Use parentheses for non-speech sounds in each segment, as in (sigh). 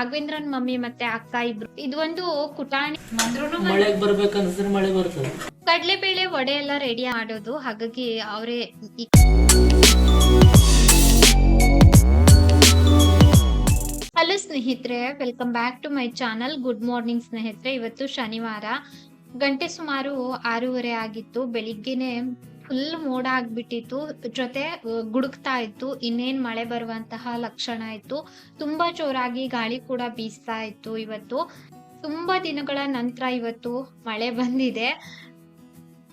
Raghavendran mummy ಮತ್ತೆ ಅಕ್ಕ ಇಬ್ರು. ಇದು ಒಂದು ಕುಟಾಣಿ ಮಳೆಗ್ ಬರ್ಬೇಕನ್ಸಿದ್ರೆ ಮಳೆ ಬರ್ತದೆ. ಕಡ್ಲೆಬೇಳೆ ವಡೆ ಎಲ್ಲ ರೆಡಿ ಮಾಡೋದು. ಹಾಗಾಗಿ ಅವರೇ ಹಲೋ ಸ್ನೇಹಿತರೆ welcome back to my channel good morning ಸ್ನೇಹಿತರೆ. ಇವತ್ತು ಶನಿವಾರ. ಗಂಟೆ ಸುಮಾರು ಆರೂವರೆ ಆಗಿತ್ತು. ಬೆಳಿಗ್ಗೆನೆ ಫುಲ್ ಮೋಡ ಆಗ್ಬಿಟ್ಟಿತ್ತು. ಜೊತೆ ಗುಡುಕ್ತಾ ಇತ್ತು. ಇನ್ನೇನ್ ಮಳೆ ಬರುವಂತಹ ಲಕ್ಷಣ ಇತ್ತು. ತುಂಬಾ ಜೋರಾಗಿ ಗಾಳಿ ಕೂಡ ಬೀಸ್ತಾ ಇತ್ತು ಇವತ್ತು. ತುಂಬಾ ದಿನಗಳ ನಂತರ ಇವತ್ತು ಮಳೆ ಬಂದಿದೆ.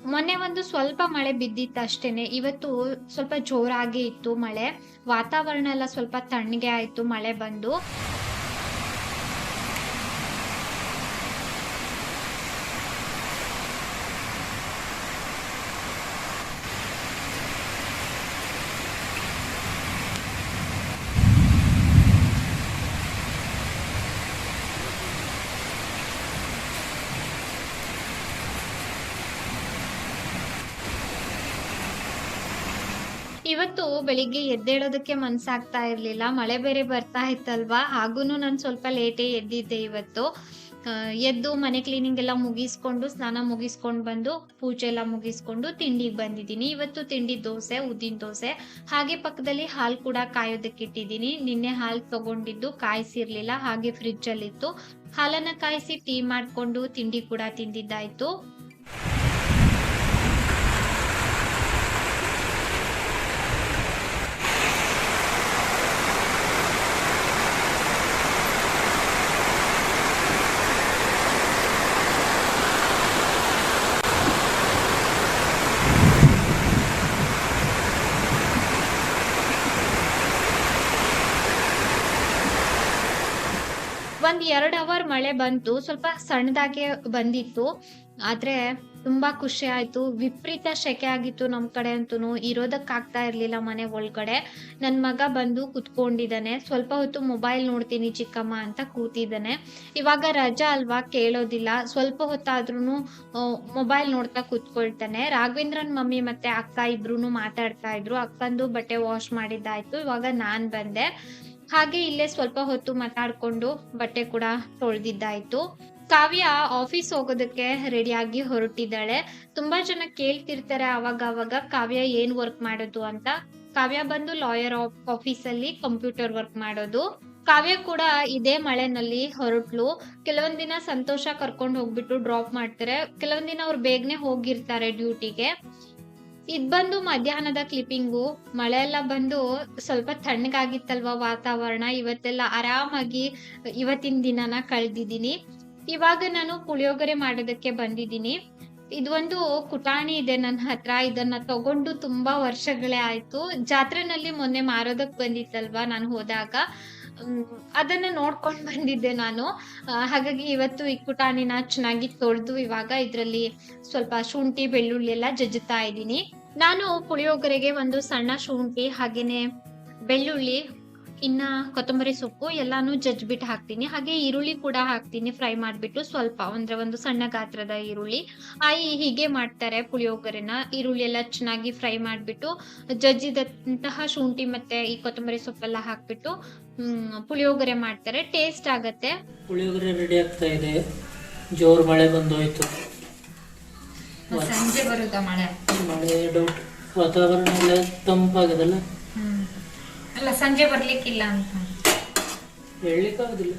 ಮೊನ್ನೆ ಒಂದು ಸ್ವಲ್ಪ ಮಳೆ ಬಿದ್ದಿತ್ತು ಅಷ್ಟೇನೆ. ಇವತ್ತು ಸ್ವಲ್ಪ ಜೋರಾಗಿ ಇತ್ತು ಮಳೆ. ವಾತಾವರಣ ಎಲ್ಲ ಸ್ವಲ್ಪ ತಣ್ಣಗೆ ಆಯ್ತು ಮಳೆ ಬಂದು. ಇವತ್ತು ಬೆಳಿಗ್ಗೆ ಎದ್ದೇಳೋದಕ್ಕೆ ಮನ್ಸಾಗ್ತಾ ಇರ್ಲಿಲ್ಲ. ಮಳೆ ಬೇರೆ ಬರ್ತಾ ಇತ್ತಲ್ವಾ? ಹಾಗೂ ನಾನು ಸ್ವಲ್ಪ ಲೇಟೇ ಎದ್ದಿದ್ದೆ ಇವತ್ತು. ಎದ್ದು ಮನೆ ಕ್ಲೀನಿಂಗ್ ಎಲ್ಲ ಮುಗಿಸ್ಕೊಂಡು, ಸ್ನಾನ ಮುಗಿಸ್ಕೊಂಡು ಬಂದು, ಪೂಜೆ ಎಲ್ಲ ಮುಗಿಸ್ಕೊಂಡು ತಿಂಡಿಗೆ ಬಂದಿದ್ದೀನಿ. ಇವತ್ತು ತಿಂಡಿ ದೋಸೆ, ಉದ್ದಿನ ದೋಸೆ. ಹಾಗೆ ಪಕ್ಕದಲ್ಲಿ ಹಾಲು ಕೂಡ ಕಾಯೋದಕ್ಕೆ ಇಟ್ಟಿದ್ದೀನಿ. ನಿನ್ನೆ ಹಾಲು ತಗೊಂಡಿದ್ದು ಕಾಯಿಸಿರ್ಲಿಲ್ಲ, ಹಾಗೆ ಫ್ರಿಜ್ ಹಾಲನ್ನು ಇತ್ತು ಹಾಲನ್ನ ಕಾಯಿಸಿ ಟೀ ಮಾಡಿಕೊಂಡು ತಿಂಡಿ ಕೂಡ ತಿಂದಿದ್ದಾಯ್ತು. ಒಂದ್ ಎರಡ್ ಅವರ್ ಮಳೆ ಬಂತು, ಸ್ವಲ್ಪ ಸಣ್ಣದಾಗೆ ಬಂದಿತ್ತು. ಆದ್ರೆ ತುಂಬಾ ಖುಷಿ ಆಯ್ತು. ವಿಪರೀತ ಸೆಕೆ ಆಗಿತ್ತು ನಮ್ ಕಡೆ ಅಂತೂ ಇರೋದಕ್ ಆಗ್ತಾ ಇರ್ಲಿಲ್ಲ ಮನೆ ಒಳಗಡೆ. ನನ್ ಮಗ ಬಂದು ಕುತ್ಕೊಂಡಿದ್ದಾನೆ. ಸ್ವಲ್ಪ ಹೊತ್ತು ಮೊಬೈಲ್ ನೋಡ್ತೀನಿ ಚಿಕ್ಕಮ್ಮ ಅಂತ ಕೂತಿದ್ದಾನೆ. ಇವಾಗ ರಜಾ ಅಲ್ವಾ ಕೇಳೋದಿಲ್ಲ. ಸ್ವಲ್ಪ ಹೊತ್ತಾದ್ರೂ ಮೊಬೈಲ್ ನೋಡ್ತಾ ಕೂತ್ಕೊಳ್ತಾನೆ. ರಾಘವೇಂದ್ರನ್ ಮಮ್ಮಿ ಮತ್ತೆ ಅಕ್ಕ ಇಬ್ರು ಮಾತಾಡ್ತಾ ಇದ್ರು. ಅಕ್ಕಂದು ಬಟ್ಟೆ ವಾಶ್ ಮಾಡಿದ್ದಾಯ್ತು. ಇವಾಗ ನಾನ್ ಬಂದೆ. ಹಾಗೆ ಇಲ್ಲೇ ಸ್ವಲ್ಪ ಹೊತ್ತು ಮಾತಾಡ್ಕೊಂಡು ಬಟ್ಟೆ ಕೂಡ ತೊಳೆದಿದ್ದಾಯ್ತು. ಕಾವ್ಯ ಆಫೀಸ್ ಹೋಗೋದಕ್ಕೆ ರೆಡಿಯಾಗಿ ಹೊರಟಿದ್ದಾಳೆ. ತುಂಬಾ ಜನ ಕೇಳ್ತಿರ್ತಾರೆ ಅವಾಗ ಅವಾಗ ಕಾವ್ಯ ಏನ್ ವರ್ಕ್ ಮಾಡೋದು ಅಂತ. ಕಾವ್ಯ ಬಂದು ಲಾಯರ್ ಆಫೀಸ್ ಅಲ್ಲಿ ಕಂಪ್ಯೂಟರ್ ವರ್ಕ್ ಮಾಡೋದು. ಕಾವ್ಯ ಕೂಡ ಇದೇ ಮಳೆನಲ್ಲಿ ಹೊರಟ್ಲು. ಕೆಲವೊಂದ್ ದಿನ ಸಂತೋಷ ಕರ್ಕೊಂಡು ಹೋಗ್ಬಿಟ್ಟು ಡ್ರಾಪ್ ಮಾಡ್ತಾರೆ. ಕೆಲವೊಂದ್ ದಿನ ಅವ್ರು ಬೇಗನೆ ಹೋಗಿರ್ತಾರೆ ಡ್ಯೂಟಿಗೆ ಇದ್ ಬಂದು ಮಧ್ಯಾಹ್ನದ ಕ್ಲಿಪ್ಪಿಂಗು ಮಳೆ ಎಲ್ಲ ಬಂದು ಸ್ವಲ್ಪ ತಣ್ಣಗಾಗಿತ್ತಲ್ವ ವಾತಾವರಣ. ಇವತ್ತೆಲ್ಲ ಆರಾಮಾಗಿ ಇವತ್ತಿನ ದಿನನ ಕಳೆದಿದ್ದೀನಿ. ಇವಾಗ ನಾನು ಪುಳಿಯೋಗರೆ ಮಾಡೋದಕ್ಕೆ ಬಂದಿದ್ದೀನಿ. ಇದೊಂದು ಕುಟಾಣಿ ಇದೆ ನನ್ನ ಹತ್ರ. ಇದನ್ನ ತಗೊಂಡು ತುಂಬಾ ವರ್ಷಗಳೇ ಆಯ್ತು. ಜಾತ್ರೆನಲ್ಲಿ ಮೊನ್ನೆ ಮಾರೋದಕ್ ಬಂದಿತ್ತಲ್ವಾ ನಾನು ಹೋದಾಗ. ಅದನ್ನ ನೋಡ್ಕೊಂಡ್ ಬಂದಿದ್ದೆ ನಾನು. ಹಾಗಾಗಿ ಇವತ್ತು ಈ ಕುಟಾಣಿನ ಚೆನ್ನಾಗಿ ತೊಳೆದು ಇವಾಗ ಇದ್ರಲ್ಲಿ ಸ್ವಲ್ಪ ಶುಂಠಿ, ಬೆಳ್ಳುಳ್ಳಿ ಎಲ್ಲ ಜಜ್ಜುತ್ತಾ ಇದ್ದೀನಿ. ನಾನು ಪುಳಿಯೋಗರೆಗೆ ಒಂದು ಸಣ್ಣ ಶುಂಠಿ, ಹಾಗೇನೆ ಬೆಳ್ಳುಳ್ಳಿ ಇನ್ನ ಕೊತ್ತಂಬರಿ ಸೊಪ್ಪು ಎಲ್ಲಾನು ಜಜ್ಬಿಟ್ಟು ಹಾಕ್ತೀನಿ. ಹಾಗೆ ಈರುಳ್ಳಿ ಕೂಡ ಹಾಕ್ತೀನಿ ಫ್ರೈ ಮಾಡ್ಬಿಟ್ಟು ಸ್ವಲ್ಪ. ಅಂದ್ರೆ ಒಂದು ಸಣ್ಣ ಗಾತ್ರದ ಈರುಳ್ಳಿ. ಆಯಿ ಹೀಗೆ ಮಾಡ್ತಾರೆ ಪುಳಿಯೋಗರೆನ. ಈರುಳ್ಳಿ ಎಲ್ಲ ಚೆನ್ನಾಗಿ ಫ್ರೈ ಮಾಡ್ಬಿಟ್ಟು ಜಜ್ಜಿದಂತಹ ಶುಂಠಿ ಮತ್ತೆ ಈ ಕೊತ್ತಂಬರಿ ಸೊಪ್ಪೆಲ್ಲ ಹಾಕ್ಬಿಟ್ಟು ಹ್ಮ್ ಪುಳಿಯೋಗರೆ ಮಾಡ್ತಾರೆ. ಟೇಸ್ಟ್ ಆಗತ್ತೆ. ಪುಳಿಯೋಗರೆ ರೆಡಿ ಆಗ್ತಾ ಇದೆ. ಜೋರ್ ಮಳೆ ಬಂದೋಯ್ತು. ಸಂಜೆ ಬರುತ್ತಾ ಮಳೆ? ಮಳೆ ಡೌಟ್ ವಾತಾವರಣ ಎಲ್ಲ ತಂಪಾಗದಲ್ಲ? ಅಲ್ಲ ಸಂಜೆ ಬರ್ಲಿಕ್ಕಿಲ್ಲ ಅಂತ. ಹೇಳಲಿಕ್ಕಾಗೋದಿಲ್ಲ.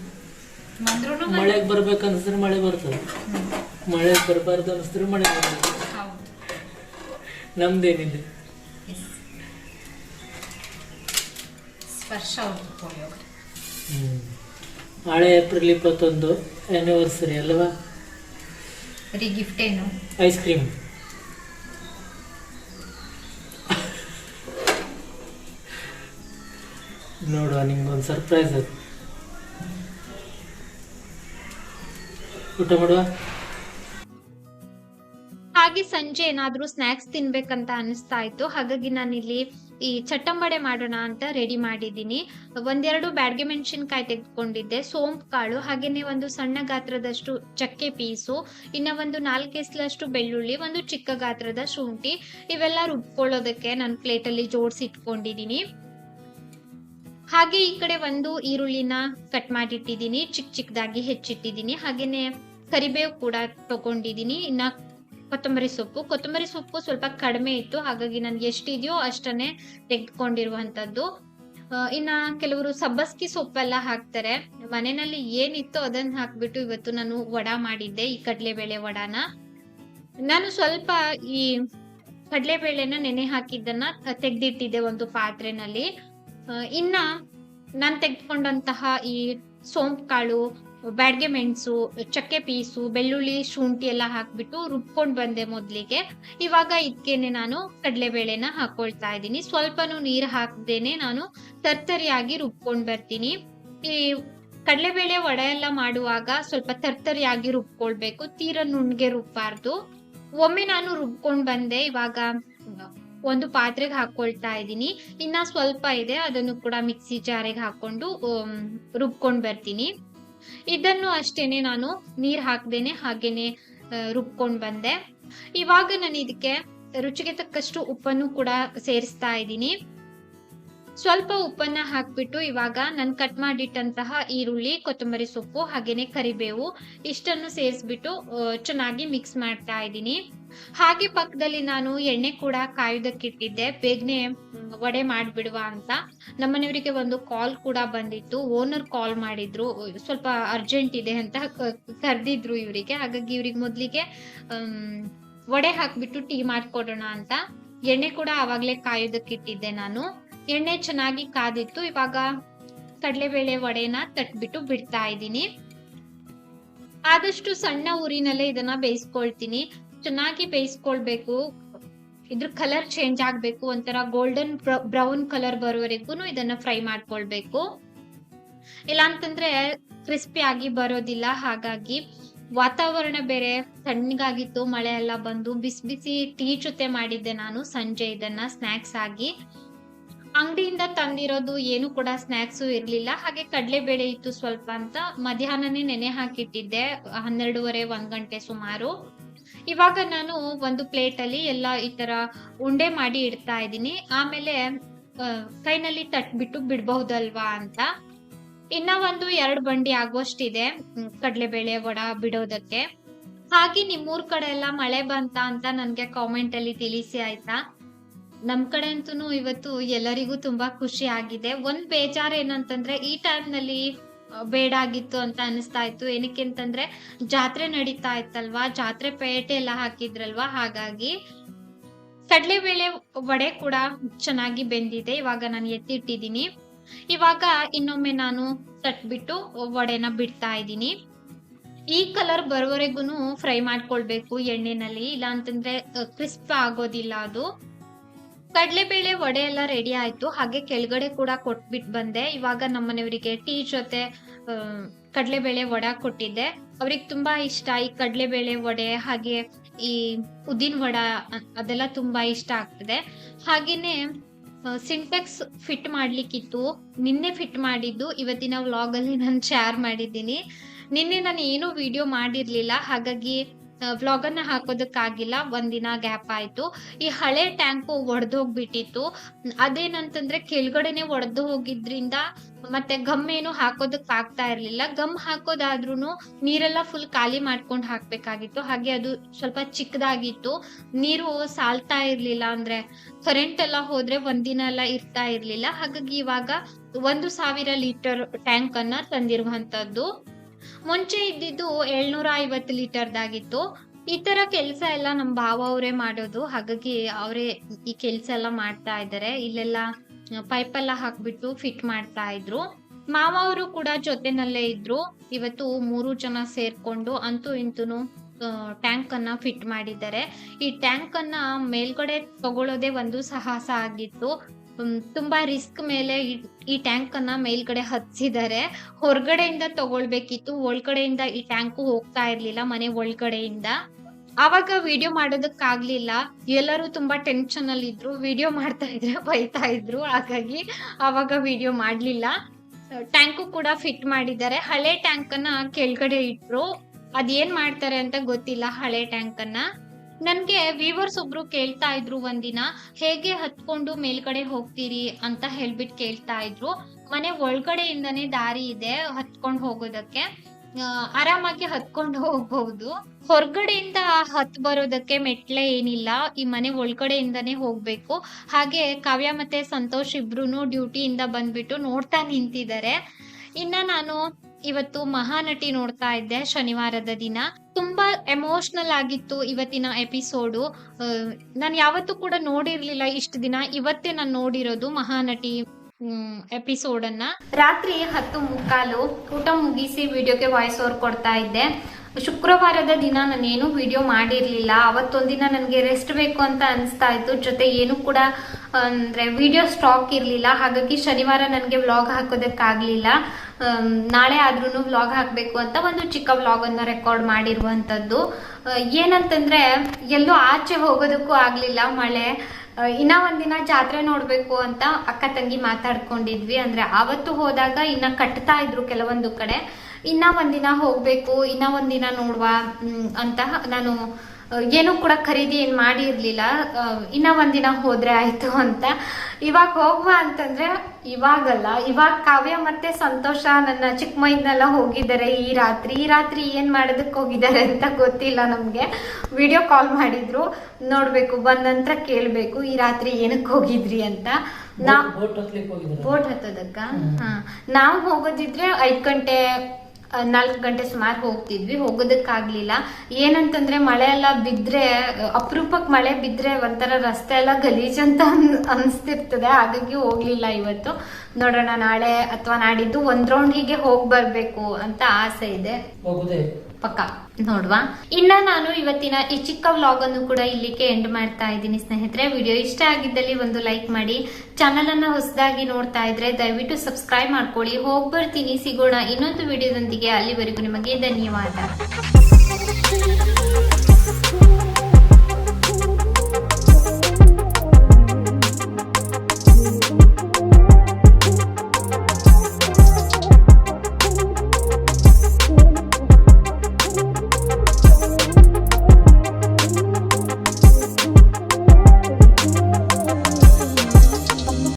ಮಳೆಗೆ ಮಳೆಗ್ ಬರ್ಬೇಕನ್ಸಿದ್ರೆ ಮಳೆ ಬರ್ತದೆ. ಮಳೆ ಬರಬಾರ್ದು ಅನಿಸಿದ್ರೆ ಮಳೆ ಬರ್ತದೆ. ನಮ್ದೇನಿದೆ? ಸ್ಪರ್ಶ ನಾಳೆ ಏಪ್ರಿಲ್ ಇಪ್ಪತ್ತೊಂದು ಆನಿವರ್ಸರಿ ಅಲ್ವಾ? ಗಿಫ್ಟ್ ಏನು? ಐಸ್ ಕ್ರೀಮ್ ನೋಡುವ, ನಿಮ್ಗೊಂದು ಸರ್ಪ್ರೈಸ್ ಅದು. ಊಟ ಮಾಡುವ? ಹಾಗೆ ಸಂಜೆ ಏನಾದ್ರೂ ಸ್ನಾಕ್ಸ್ ತಿನ್ಬೇಕಂತ ಅನಿಸ್ತಾ ಇತ್ತು ಹಾಗಾಗಿ ನಾನಿಲ್ಲಿ ಈ ಚಟ್ಟಂಬಡೆ ಮಾಡೋಣ ಅಂತ ರೆಡಿ ಮಾಡಿದ್ದೀನಿ. ಒಂದೆರಡು ಬ್ಯಾಡ್ಗೆ ಮೆಣಸಿನ್ಕಾಯಿ ತೆಗೆದುಕೊಂಡಿದ್ದೆ, ಸೋಂಪು ಕಾಳು, ಹಾಗೇನೆ ಒಂದು ಸಣ್ಣ ಗಾತ್ರದಷ್ಟು ಚಕ್ಕೆ ಪೀಸು, ಇನ್ನ ಒಂದು ನಾಲ್ಕೆಸ್ಲಷ್ಟು ಬೆಳ್ಳುಳ್ಳಿ, ಒಂದು ಚಿಕ್ಕ ಗಾತ್ರದ ಶುಂಠಿ, ಇವೆಲ್ಲ ರುಬ್ಕೊಳ್ಳೋದಕ್ಕೆ ನಾನು ಪ್ಲೇಟಲ್ಲಿ ಜೋಡಿಸಿ ಇಟ್ಕೊಂಡಿದ್ದೀನಿ ಹಾಗೆ ಈ ಕಡೆ ಒಂದು ಈರುಳ್ಳಿನ ಕಟ್ ಮಾಡಿಟ್ಟಿದ್ದೀನಿ. ಚಿಕ್ಕ ಚಿಕ್ಕದಾಗಿ ಹೆಚ್ಚಿಟ್ಟಿದ್ದೀನಿ. ಹಾಗೇನೆ ಕರಿಬೇವು ಕೂಡ ತಗೊಂಡಿದ್ದೀನಿ. ಇನ್ನ ಕೊತ್ತಂಬರಿ ಸೊಪ್ಪು. ಕೊತ್ತಂಬರಿ ಸೊಪ್ಪು ಸ್ವಲ್ಪ ಕಡಿಮೆ ಇತ್ತು. ಹಾಗಾಗಿ ನನ್ಗೆ ಎಷ್ಟಿದೆಯೋ ಅಷ್ಟನ್ನೇ ತೆಗೆದುಕೊಂಡಿರುವಂಥದ್ದು. ಇನ್ನು ಕೆಲವರು ಸಬ್ಬಸ್ಗಿ ಸೊಪ್ಪೆಲ್ಲ ಹಾಕ್ತಾರೆ. ಮನೆಯಲ್ಲಿ ಏನಿತ್ತು ಅದನ್ನ ಹಾಕ್ಬಿಟ್ಟು ಇವತ್ತು ನಾನು ವಡ ಮಾಡಿದ್ದೆ, ಈ ಕಡಲೆಬೇಳೆ ವಡಾನ. ನಾನು ಸ್ವಲ್ಪ ಈ ಕಡಲೆಬೇಳೆನ ನೆನೆ ಹಾಕಿದ್ದನ್ನ ತೆಗ್ದಿಟ್ಟಿದ್ದೆ ಒಂದು ಪಾತ್ರೆನಲ್ಲಿ. ಇನ್ನ ನಾನು ತೆಗೆದುಕೊಂಡಂತಹ ಈ ಸೋಂಪು ಕಾಳು, ಬ್ಯಾಡ್ಗೆ ಮೆಣಸು, ಚಕ್ಕೆ ಪೀಸು, ಬೆಳ್ಳುಳ್ಳಿ, ಶುಂಠಿ ಎಲ್ಲ ಹಾಕ್ಬಿಟ್ಟು ರುಬ್ಕೊಂಡು ಬಂದೆ ಮೊದ್ಲಿಗೆ. ಇವಾಗ ಇದಕ್ಕೇನೆ ನಾನು ಕಡಲೆಬೇಳೆನ ಹಾಕೊಳ್ತಾ ಇದ್ದೀನಿ. ಸ್ವಲ್ಪನೂ ನೀರು ಹಾಕ್ದೇನೆ ನಾನು ತರ್ತರಿಯಾಗಿ ರುಬ್ಕೊಂಡು ಬರ್ತೀನಿ. ಈ ಕಡಲೆಬೇಳೆ ವಡೆ ಎಲ್ಲ ಮಾಡುವಾಗ ಸ್ವಲ್ಪ ತರ್ತರಿಯಾಗಿ ರುಬ್ಕೊಳ್ಬೇಕು. ತೀರ ನುಣ್ಗೆ ರುಬ್ಬಾರ್ದು. ಒಮ್ಮೆ ನಾನು ರುಬ್ಕೊಂಡು ಬಂದೆ ಇವಾಗ. ಒಂದು ಪಾತ್ರೆಗೆ ಹಾಕೊಳ್ತಾ ಇದ್ದೀನಿ. ಇನ್ನ ಸ್ವಲ್ಪ ಇದೆ, ಅದನ್ನು ಕೂಡ ಮಿಕ್ಸಿ ಜಾರಿಗೆ ಹಾಕೊಂಡು ರುಬ್ಕೊಂಡು ಬರ್ತೀನಿ. ಇದನ್ನು ಅಷ್ಟೇನೆ ನಾನು ನೀರ್ ಹಾಕ್ದೇನೆ ಹಾಗೇನೆ ರುಬ್ಕೊಂಡ್ ಬಂದೆ. ಇವಾಗ ನಾನು ಇದಕ್ಕೆ ರುಚಿಗೆ ತಕ್ಕಷ್ಟು ಉಪ್ಪನ್ನು ಕೂಡ ಸೇರಿಸ್ತಾ ಇದ್ದೀನಿ. ಸ್ವಲ್ಪ ಉಪ್ಪನ್ನ ಹಾಕ್ಬಿಟ್ಟು ಇವಾಗ ನಾನು ಕಟ್ ಮಾಡಿಟ್ಟಂತಹ ಈರುಳ್ಳಿ, ಕೊತ್ತಂಬರಿ ಸೊಪ್ಪು ಹಾಗೇನೆ ಕರಿಬೇವು ಇಷ್ಟನ್ನು ಸೇರಿಸ್ಬಿಟ್ಟು ಚೆನ್ನಾಗಿ ಮಿಕ್ಸ್ ಮಾಡ್ತಾ ಇದ್ದೀನಿ. ಹಾಗೆ ಪಕ್ಕದಲ್ಲಿ ನಾನು ಎಣ್ಣೆ ಕೂಡ ಕಾಯೋದಕ್ಕಿಟ್ಟಿದ್ದೆ. ಬೇಗನೆ ವಡೆ ಮಾಡಿಬಿಡುವ ಅಂತ. ನಮ್ಮನೆಯವರಿಗೆ ಒಂದು ಕಾಲ್ ಕೂಡ ಬಂದಿತ್ತು. ಓನರ್ ಕಾಲ್ ಮಾಡಿದ್ರು. ಸ್ವಲ್ಪ ಅರ್ಜೆಂಟ್ ಇದೆ ಅಂತ ಕರೆದಿದ್ರು ಇವರಿಗೆ. ಹಾಗಾಗಿ ಇವ್ರಿಗೆ ಮೊದಲಿಗೆ ವಡೆ ಹಾಕ್ಬಿಟ್ಟು ಟೀ ಮಾಡ್ಕೊಡೋಣ ಅಂತ. ಎಣ್ಣೆ ಕೂಡ ಆವಾಗಲೇ ಕಾಯೋದಕ್ಕಿಟ್ಟಿದ್ದೆ ನಾನು. ಎಣ್ಣೆ ಚೆನ್ನಾಗಿ ಕಾದಿತ್ತು. ಇವಾಗ ಕಡಲೆಬೇಳೆ ವಡೆನ ತಟ್ಬಿಟ್ಟು ಬಿಡ್ತಾ ಇದ್ದೀನಿ. ಆದಷ್ಟು ಸಣ್ಣ ಊರಿನಲ್ಲೇ ಇದನ್ನ ಬೇಯಿಸ್ಕೊಳ್ತೀನಿ. ಚೆನ್ನಾಗಿ ಬೇಯಿಸ್ಕೊಳ್ಬೇಕು. ಇದ್ರ ಕಲರ್ ಚೇಂಜ್ ಆಗ್ಬೇಕು ಒಂಥರ ಗೋಲ್ಡನ್ ಬ್ರೌನ್ ಕಲರ್ ಬರೋವರೆಗೂ ಇದನ್ನ ಫ್ರೈ ಮಾಡ್ಕೊಳ್ಬೇಕು. ಇಲ್ಲ ಅಂತಂದ್ರೆ ಕ್ರಿಸ್ಪಿ ಆಗಿ ಬರೋದಿಲ್ಲ. ಹಾಗಾಗಿ ವಾತಾವರಣ ಬೇರೆ, ತಣ್ಣಗಾಗಿತ್ತು, ಮಳೆ ಎಲ್ಲ ಬಂದು ಬಿಸಿ ಬಿಸಿ ಟೀ ಜೊತೆ ಮಾಡಿದ್ದೆ ನಾನು ಸಂಜೆ ಇದನ್ನ, ಸ್ನಾಕ್ಸ್ ಆಗಿ. ಅಂಗಡಿಯಿಂದ ತಂದಿರೋದು ಏನು ಕೂಡ ಸ್ನಾಕ್ಸು ಇರಲಿಲ್ಲ. ಹಾಗೆ ಕಡಲೆಬೇಳೆ ಇತ್ತು ಸ್ವಲ್ಪ ಅಂತ ಮಧ್ಯಾಹ್ನನೇ ನೆನೆ ಹಾಕಿಟ್ಟಿದ್ದೆ, ಹನ್ನೆರಡೂವರೆ, ಒಂದ್ ಗಂಟೆ ಸುಮಾರು. ಇವಾಗ ನಾನು ಒಂದು ಪ್ಲೇಟ್ ಅಲ್ಲಿ ಎಲ್ಲ ಈ ತರ ಉಂಡೆ ಮಾಡಿ ಇಡ್ತಾ ಇದ್ದೀನಿ. ಆಮೇಲೆ ಕೈನಲ್ಲಿ ತಟ್ಬಿಟ್ಟು ಬಿಡ್ಬಹುದಲ್ವಾ ಅಂತ. ಇನ್ನ ಒಂದು ಎರಡು ಬಂಡಿ ಆಗುವಷ್ಟಿದೆ ಕಡಲೆ ಬೇಳೆ ವಡ ಬಿಡೋದಕ್ಕೆ. ಹಾಗೆ ನಿಮ್ಮೂರ್ ಕಡೆ ಎಲ್ಲ ಮಳೆ ಬಂತ ಅಂತ ನನ್ಗೆ ಕಾಮೆಂಟ್ ಅಲ್ಲಿ ತಿಳಿಸಿ ಆಯ್ತಾ? ನಮ್ ಕಡೆ ಅಂತೂ ಇವತ್ತು ಎಲ್ಲರಿಗೂ ತುಂಬಾ ಖುಷಿ ಆಗಿದೆ. ಒಂದ್ ಬೇಜಾರ್ ಏನಂತಂದ್ರೆ ಈ ಟೈಮ್ನಲ್ಲಿ ಬೇಡ ಆಗಿತ್ತು ಅಂತ ಅನಿಸ್ತಾ ಇತ್ತು. ಏನಕ್ಕೆ ಅಂತಂದ್ರೆ ಜಾತ್ರೆ ನಡೀತಾ ಇತ್ತಲ್ವಾ? ಜಾತ್ರೆ ಪೇಟೆ ಎಲ್ಲ ಹಾಕಿದ್ರಲ್ವಾ? ಹಾಗಾಗಿ ಕಡಲೆಬೇಳೆ ವಡೆ ಕೂಡ ಚೆನ್ನಾಗಿ ಬೆಂದಿದೆ. ಇವಾಗ ನಾನು ಎತ್ತಿಟ್ಟಿದ್ದೀನಿ. ಇವಾಗ ಇನ್ನೊಮ್ಮೆ ನಾನು ತಟ್ಬಿಟ್ಟು ವಡೆನ ಬಿಡ್ತಾ ಇದ್ದೀನಿ. ಈ ಕಲರ್ ಬರೋವರೆಗೂ ಫ್ರೈ ಮಾಡ್ಕೊಳ್ಬೇಕು ಎಣ್ಣೆನಲ್ಲಿ. ಇಲ್ಲ ಅಂತಂದ್ರೆ ಕ್ರಿಸ್ಪ್ ಆಗೋದಿಲ್ಲ ಅದು. ಕಡಲೆಬೇಳೆ ವಡೆ ಎಲ್ಲ ರೆಡಿ ಆಯ್ತು. ಹಾಗೆ ಕೆಳಗಡೆ ಕೂಡ ಕೊಟ್ಬಿಟ್ಟು ಬಂದೆ. ಇವಾಗ ನಮ್ಮನೆಯವರಿಗೆ ಟೀ ಜೊತೆ ಕಡಲೆ ಕಡಲೆಬೇಳೆ ವಡೆ ಕೊಟ್ಟಿದ್ದೆ. ಅವ್ರಿಗೆ ತುಂಬಾ ಇಷ್ಟ ಈ ಕಡಲೆಬೇಳೆ ವಡೆ, ಹಾಗೆ ಈ ಉದ್ದಿನ ವಡ, ಅದೆಲ್ಲ ತುಂಬಾ ಇಷ್ಟ ಆಗ್ತದೆ. ಹಾಗೇನೆ ಸಿಂಟೆಕ್ಸ್ ಫಿಟ್ ಮಾಡ್ಲಿಕ್ಕಿತ್ತು. ನಿನ್ನೆ ಫಿಟ್ ಮಾಡಿದ್ದು. ಇವತ್ತಿನ ವ್ಲಾಗ್ ಅಲ್ಲಿ ನಾನು ಶೇರ್ ಮಾಡಿದ್ದೀನಿ. ನಿನ್ನೆ ನಾನು ಏನೂ ವಿಡಿಯೋ ಮಾಡಿರ್ಲಿಲ್ಲ. ಹಾಗಾಗಿ ವ್ಲಾಗ್ ಅನ್ನ ಹಾಕೋದಕ್ಕಾಗಿಲ್ಲ, ಒಂದಿನ ಗ್ಯಾಪ್ ಆಯ್ತು. ಈ ಹಳೆ ಟ್ಯಾಂಕು ಒಡೆದೋಗ್ಬಿಟ್ಟಿತ್ತು. ಅದೇನಂತಂದ್ರೆ ಕೆಳಗಡೆನೆ ಒಡೆದು ಹೋಗಿದ್ರಿಂದ ಮತ್ತೆ ಗಮ್ ಏನು ಹಾಕೋದಕ್ ಆಗ್ತಾ ಇರ್ಲಿಲ್ಲ. ಗಮ್ ಹಾಕೋದಾದ್ರೂ ನೀರೆಲ್ಲ ಫುಲ್ ಖಾಲಿ ಮಾಡ್ಕೊಂಡು ಹಾಕ್ಬೇಕಾಗಿತ್ತು. ಹಾಗೆ ಅದು ಸ್ವಲ್ಪ ಚಿಕ್ಕದಾಗಿತ್ತು. ನೀರು ಸಾಲ್ತಾ ಇರ್ಲಿಲ್ಲ ಅಂದ್ರೆ ಕರೆಂಟ್ ಎಲ್ಲ ಹೋದ್ರೆ ಒಂದಿನ ಎಲ್ಲ ಇರ್ತಾ ಇರ್ಲಿಲ್ಲ. ಹಾಗಾಗಿ ಇವಾಗ ಒಂದು ಸಾವಿರ ಲೀಟರ್ ಟ್ಯಾಂಕ್ ಅನ್ನ ತಂದಿರುವಂತದ್ದು. ಮುಂಚೆ ಇದ್ದಿದ್ದು ಏಳ್ನೂರ ಐವತ್ತು ಲೀಟರ್ದಾಗಿತ್ತು. ಈ ತರ ಕೆಲಸ ಎಲ್ಲ ನಮ್ಮ ಭಾವ ಅವರೇ ಮಾಡೋದು. ಹಾಗಾಗಿ ಅವರೇ ಈ ಕೆಲಸ ಎಲ್ಲ ಮಾಡ್ತಾ ಇದ್ದಾರೆ. ಇಲ್ಲೆಲ್ಲ ಪೈಪ್ ಎಲ್ಲ ಹಾಕ್ಬಿಟ್ಟು ಫಿಟ್ ಮಾಡ್ತಾ ಇದ್ರು. ಮಾವ ಅವರು ಕೂಡ ಜೊತೆನಲ್ಲೇ ಇದ್ರು. ಇವತ್ತು ಮೂರು ಜನ ಸೇರ್ಕೊಂಡು ಅಂತೂ ಇಂತೂ ಟ್ಯಾಂಕ್ ಅನ್ನ ಫಿಟ್ ಮಾಡಿದ್ದಾರೆ. ಈ ಟ್ಯಾಂಕ್ ಅನ್ನ ಮೇಲ್ಗಡೆ ತಗೊಳ್ಳೋದೇ ಒಂದು ಸಾಹಸ ಆಗಿತ್ತು. ತುಂಬಾ ರಿಸ್ಕ್ ಮೇಲೆ ಈ- ಟ್ಯಾಂಕ್ ಅನ್ನ ಮೇಲ್ಗಡೆ ಹಚ್ಚಿದ್ದಾರೆ ಹೊರಗಡೆಯಿಂದ ತಗೊಳ್ಬೇಕಿತ್ತು. ಒಳಗಡೆಯಿಂದ ಈ ಟ್ಯಾಂಕು ಹೋಗ್ತಾ ಇರ್ಲಿಲ್ಲ, ಮನೆ ಒಳಗಡೆಯಿಂದ. ಆವಾಗ ವಿಡಿಯೋ ಮಾಡೋದಕ್ಕಾಗ್ಲಿಲ್ಲ. ಎಲ್ಲರೂ ತುಂಬಾ ಟೆನ್ಷನ್ ಅಲ್ಲಿ ಇದ್ರು. ವಿಡಿಯೋ ಮಾಡ್ತಾ ಇದ್ರೆ (laughs) ಬೈತಾ ಇದ್ರು. ಹಾಗಾಗಿ ಆವಾಗ ವಿಡಿಯೋ ಮಾಡ್ಲಿಲ್ಲ. ಟ್ಯಾಂಕು ಕೂಡ ಫಿಟ್ ಮಾಡಿದ್ದಾರೆ. ಹಳೆ ಟ್ಯಾಂಕ್ ಅನ್ನ ಕೆಳಗಡೆ ಇಟ್ರು. ಅದೇನ್ ಮಾಡ್ತಾರೆ ಅಂತ ಗೊತ್ತಿಲ್ಲ ಹಳೆ ಟ್ಯಾಂಕ್ ಅನ್ನ. ನನ್ಗೆ ವೀವರ್ಸ್ ಒಬ್ರು ಕೇಳ್ತಾ ಇದ್ರು ಒಂದಿನ, ಹೇಗೆ ಹತ್ಕೊಂಡು ಮೇಲ್ಗಡೆ ಹೋಗ್ತೀರಿ? ಅಂತ ಹೇಳ್ಬಿಟ್ಟು ಕೇಳ್ತಾ ಇದ್ರು. ಮನೆ ಒಳಗಡೆಯಿಂದನೇ ದಾರಿ ಇದೆ ಹತ್ಕೊಂಡು ಹೋಗೋದಕ್ಕೆ. ಆರಾಮಾಗಿ ಹತ್ಕೊಂಡು ಹೋಗ್ಬಹುದು ಹೊರಗಡೆಯಿಂದ ಹತ್ ಬರೋದಕ್ಕೆ ಮೆಟ್ಲೆ ಏನಿಲ್ಲ. ಈ ಮನೆ ಒಳಗಡೆಯಿಂದನೇ ಹೋಗ್ಬೇಕು. ಹಾಗೆ ಕಾವ್ಯ ಮತ್ತೆ ಸಂತೋಷ್ ಇಬ್ರು ಡ್ಯೂಟಿಯಿಂದ ಬಂದ್ಬಿಟ್ಟು ನೋಡ್ತಾ ನಿಂತಿದ್ದಾರೆ. ಇನ್ನ ನಾನು ಇವತ್ತು ಮಹಾನಟಿ ನೋಡ್ತಾ ಇದ್ದೆ ಶನಿವಾರದ ದಿನ. ತುಂಬಾ ಎಮೋಷನಲ್ ಆಗಿತ್ತು ಇವತ್ತಿನ ಎಪಿಸೋಡು ನಾನು ಯಾವತ್ತೂ ಕೂಡ ನೋಡಿರ್ಲಿಲ್ಲ ಇಷ್ಟು ದಿನ. ಇವತ್ತೇ ನಾನು ನೋಡಿರೋದು ಮಹಾನಟಿ ಎಪಿಸೋಡ್ ಅನ್ನ. ರಾತ್ರಿ ಹತ್ತು ಮುಕ್ಕಾಲು ಊಟ ಮುಗಿಸಿ ವಿಡಿಯೋಗೆ ವಾಯ್ಸ್ ಓವರ್ ಕೊಡ್ತಾ ಇದ್ದೆ. ಶುಕ್ರವಾರದ ದಿನ ನಾನೇನು ವಿಡಿಯೋ ಮಾಡಿರ್ಲಿಲ್ಲ. ಅವತ್ತೊಂದಿನ ನನಗೆ ರೆಸ್ಟ್ ಬೇಕು ಅಂತ ಅನಿಸ್ತಾ ಇತ್ತು. ಜೊತೆ ಏನು ಕೂಡ, ಅಂದ್ರೆ ವಿಡಿಯೋ ಸ್ಟಾಕ್ ಇರಲಿಲ್ಲ. ಹಾಗಾಗಿ ಶನಿವಾರ ನನಗೆ ವ್ಲಾಗ್ ಹಾಕೋದಕ್ಕಾಗಲಿಲ್ಲ. ನಾಳೆ ಆದ್ರೂ ವ್ಲಾಗ್ ಹಾಕಬೇಕು ಅಂತ ಒಂದು ಚಿಕ್ಕ ವ್ಲಾಗ್ ಅನ್ನ ರೆಕಾರ್ಡ್ ಮಾಡಿರುವಂಥದ್ದು. ಆ, ಏನಂತಂದ್ರೆ ಎಲ್ಲೂ ಆಚೆ ಹೋಗೋದಕ್ಕೂ ಆಗಲಿಲ್ಲ ಮಳೆ. ಇನ್ನ ಒಂದಿನ ಜಾತ್ರೆ ನೋಡ್ಬೇಕು ಅಂತ ಅಕ್ಕ ತಂಗಿ ಮಾತಾಡ್ಕೊಂಡಿದ್ವಿ. ಅಂದ್ರೆ ಆವತ್ತು ಹೋದಾಗ ಇನ್ನ ಕಟ್ತಾ ಇದ್ರು ಕೆಲವೊಂದು ಕಡೆ. ಇನ್ನ ಒಂದಿನ ಹೋಗ್ಬೇಕು ಇನ್ನ ಒಂದಿನ ನೋಡುವ ಅಂತ ನಾನು ಏನೂ ಕೂಡ ಖರೀದಿ ಏನ್ ಮಾಡಿ ಇರ್ಲಿಲ್ಲ ಇನ್ನ ಒಂದಿನ ಹೋದ್ರೆ ಆಯ್ತು ಅಂತ. ಇವಾಗ ಹೋಗುವ ಅಂತಂದ್ರೆ ಇವಾಗಲ್ಲ. ಇವಾಗ ಕಾವ್ಯ ಮತ್ತೆ ಸಂತೋಷ ನನ್ನ ಚಿಕ್ಕಮೈದ್ನೆಲ್ಲ ಹೋಗಿದ್ದಾರೆ ಈ ರಾತ್ರಿ. ಈ ರಾತ್ರಿ ಏನ್ ಮಾಡೋದಕ್ಕೆ ಹೋಗಿದ್ದಾರೆ ಅಂತ ಗೊತ್ತಿಲ್ಲ ನಮ್ಗೆ. ವಿಡಿಯೋ ಕಾಲ್ ಮಾಡಿದ್ರು. ನೋಡ್ಬೇಕು ಬಂದ ನಂತರ ಕೇಳ್ಬೇಕು ಈ ರಾತ್ರಿ ಏನಕ್ಕೆ ಹೋಗಿದ್ರಿ ಅಂತ. ನಾ ಬೋಟ್ ಹತ್ಲಿಕ್ಕೆ ಹೋಗಿದ್ರು? ಬೋಟ್ ಹತ್ತೋದಕ್ಕ? ಹಾ. ನಾವು ಹೋಗೋದಿದ್ರೆ ಐದ್ ಗಂಟೆ ನಾಲ್ಕು ಗಂಟೆ ಸುಮಾರು ಹೋಗ್ತಿದ್ವಿ. ಹೋಗೋದಕ್ಕಾಗ್ಲಿಲ್ಲ. ಏನಂತಂದ್ರೆ ಮಳೆ ಎಲ್ಲ ಬಿದ್ರೆ ಅಪರೂಪಕ್ಕೆ ಮಳೆ ಬಿದ್ರೆ ಒಂಥರ ರಸ್ತೆ ಎಲ್ಲ ಗಲೀಜ್ ಅಂತ ಅನ್- ಅನ್ಸ್ತಿರ್ತದೆ. ಹಾಗಾಗಿ ಹೋಗ್ಲಿಲ್ಲ ಇವತ್ತು. ನೋಡೋಣ ನಾಳೆ ಅಥವಾ ನಾಡಿದ್ದು ಒಂದ್ ರೌಂಡ್ ಹೀಗೆ ಹೋಗ್ ಬರ್ಬೇಕು ಅಂತ ಆಸೆ ಇದೆ. ಪಕ್ಕ. ನೋಡ್ವಾ? ಇನ್ನ ನಾನು ಇವತ್ತಿನ ಈ ಚಿಕ್ಕ ವ್ಲಾಗ್ ಅನ್ನು ಕೂಡ ಇಲ್ಲಿಗೆ ಎಂಡ್ ಮಾಡ್ತಾ ಇದ್ದೀನಿ ಸ್ನೇಹಿತರೆ. ವಿಡಿಯೋ ಇಷ್ಟ ಆಗಿದ್ದಲ್ಲಿ ಒಂದು ಲೈಕ್ ಮಾಡಿ. ಚಾನಲ್ ಅನ್ನ ಹೊಸದಾಗಿ ನೋಡ್ತಾ ಇದ್ರೆ ದಯವಿಟ್ಟು ಸಬ್ಸ್ಕ್ರೈಬ್ ಮಾಡ್ಕೊಳ್ಳಿ. ಹೋಗ್ ಬರ್ತೀನಿ ಸಿಗೋಣ ಇನ್ನೊಂದು ವಿಡಿಯೋದೊಂದಿಗೆ ಅಲ್ಲಿವರೆಗೂ ನಿಮಗೆ ಧನ್ಯವಾದ.